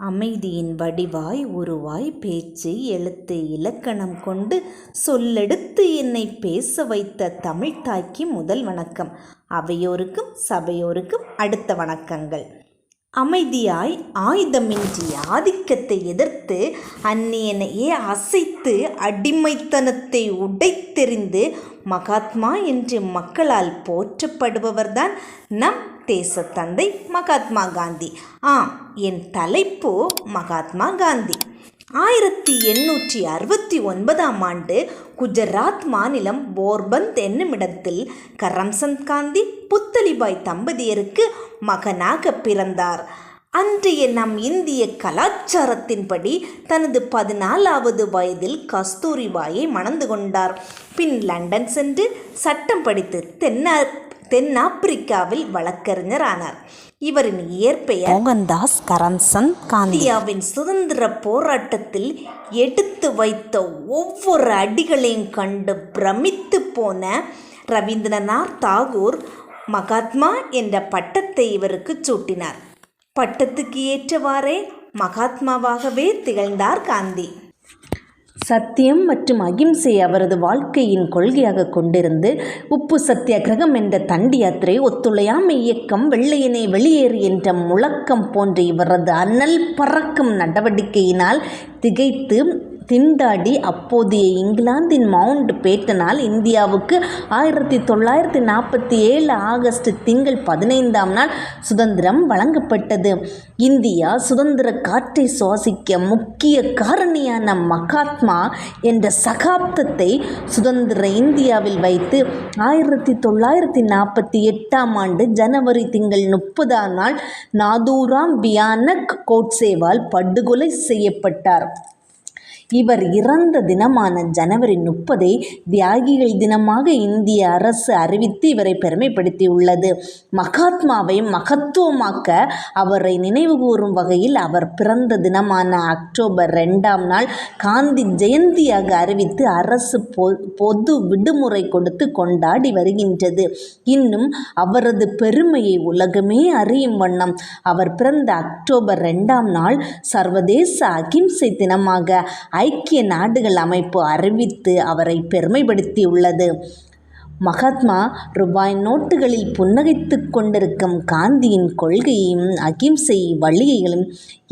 அமைதியின் வடிவாய் உருவாய் பேச்சு எழுத்து இலக்கணம் கொண்டு சொல்லெடுத்து என்னை பேச வைத்த தமிழ்தாய்க்கு முதல் வணக்கம். அவையோருக்கும் சபையோருக்கும் அடுத்த வணக்கங்கள். அமைதியாய் ஆயுதமின்றி ஆதிக்கத்தை எதிர்த்து அந்நியனையே அசைத்து அடிமைத்தனத்தை உடைத்தெறிந்து மகாத்மா என்று மக்களால் போற்றப்படுபவர்தான் நம் தேசத்தந்தை மகாத்மா காந்தி. ஆம் என் தலைப்பு மகாத்மா காந்தி. ஆயிரத்தி எண்ணூற்றி அறுபத்தி ஒன்பதாம் ஆண்டு குஜராத் மாநிலம் போர்பந்த் என்னுமிடத்தில் கரம்சந்த் காந்தி புத்தலிபாய் தம்பதியருக்கு மகனாக பிறந்தார். அன்றைய நம் இந்திய கலாச்சாரத்தின்படி தனது பதினாலாவது வயதில் கஸ்தூரிபாயை மணந்து கொண்டார். பின் லண்டன் சென்று சட்டம் படித்து தென்னா தென்னாப்பிரிக்காவில் வழக்கறிஞர் ஆனார். இவரின் இயற்பெயர் மோகன்தாஸ் கரம்சந்த் காந்தி. இந்தியாவின் சுதந்திர போராட்டத்தில் எடுத்து வைத்த ஒவ்வொரு அடிகளையும் கண்டு பிரமித்து போன ரவீந்திரநாத் தாகூர் மகாத்மா என்ற பட்டத்தை இவருக்கு சூட்டினார். பட்டத்துக்கு ஏற்றவாறே மகாத்மாவாகவே திகழ்ந்தார் காந்தி. சத்தியம் மற்றும் அகிம்சை அவரது வாழ்க்கையின் கொள்கையாக கொண்டிருந்து உப்பு சத்தியாகிரகம் என்ற தண்டி யாத்திரை ஒத்துழையாமை இயக்கம் வெள்ளையனை வெளியேறு என்ற முழக்கம் போன்ற இவரது அனல் பறக்கும் நடவடிக்கையினால் திகைத்து திண்டாடி அப்போதைய இங்கிலாந்தின் மவுண்ட் பேட்டனால் இந்தியாவுக்கு ஆயிரத்தி தொள்ளாயிரத்தி நாற்பத்தி ஏழு ஆகஸ்ட் திங்கள் பதினைந்தாம் நாள் சுதந்திரம் வழங்கப்பட்டது. இந்தியா சுதந்திர காற்றை சுவாசிக்க முக்கிய காரணியான மகாத்மா என்ற சகாப்தத்தை சுதந்திர இந்தியாவில் வைத்து ஆயிரத்தி தொள்ளாயிரத்தி நாற்பத்தி எட்டாம் ஆண்டு ஜனவரி திங்கள் முப்பதாம் நாள் நாதூராம் பியானக் கோட்சேவால் படுகொலை செய்யப்பட்டார். இவர் இறந்த தினமான ஜனவரி முப்பதை தியாகிகள் தினமாக இந்திய அரசு அறிவித்து இவரை பெருமைப்படுத்தியுள்ளது. மகாத்மாவை மகத்துவமாக்க அவரை நினைவுகூரும் வகையில் அவர் பிறந்த தினமான அக்டோபர் ரெண்டாம் நாள் காந்தி ஜெயந்தியாக அறிவித்து அரசு பொ பொது விடுமுறை கொடுத்து கொண்டாடி வருகின்றது. இன்னும் அவரது பெருமையை உலகமே அறியும் வண்ணம் அவர் பிறந்த அக்டோபர் ரெண்டாம் நாள் சர்வதேச அகிம்சை தினமாக ஐக்கிய நாடுகள் அமைப்பு அறிவித்து அவரை பெருமைப்படுத்தியுள்ளது. மகாத்மா ரூபாய் நோட்டுகளில் புன்னகைத்து கொண்டிருக்கும் காந்தியின் கொள்கையையும் அகிம்சை வழியைகளும்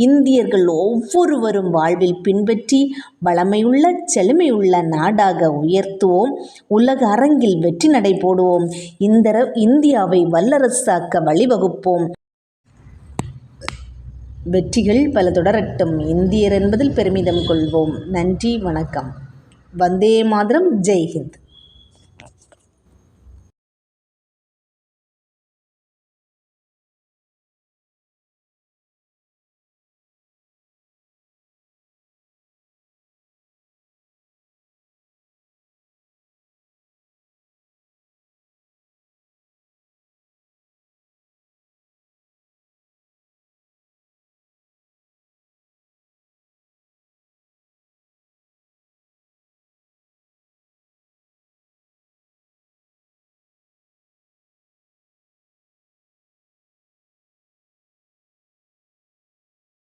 இந்தியர்கள் ஒவ்வொருவரும் வாழ்வில் பின்பற்றி வளமையுள்ள செழுமையுள்ள நாடாக உயர்த்துவோம். உலக அரங்கில் வெற்றி நடை போடுவோம். இந்த இந்தியாவை வல்லரசாக்க வழிவகுப்போம். வெற்றிகள் பல தொடரட்டும். இந்தியர் என்பதில் பெருமிதம் கொள்வோம். நன்றி வணக்கம். வந்தே மாதரம். ஜெய்ஹிந்த்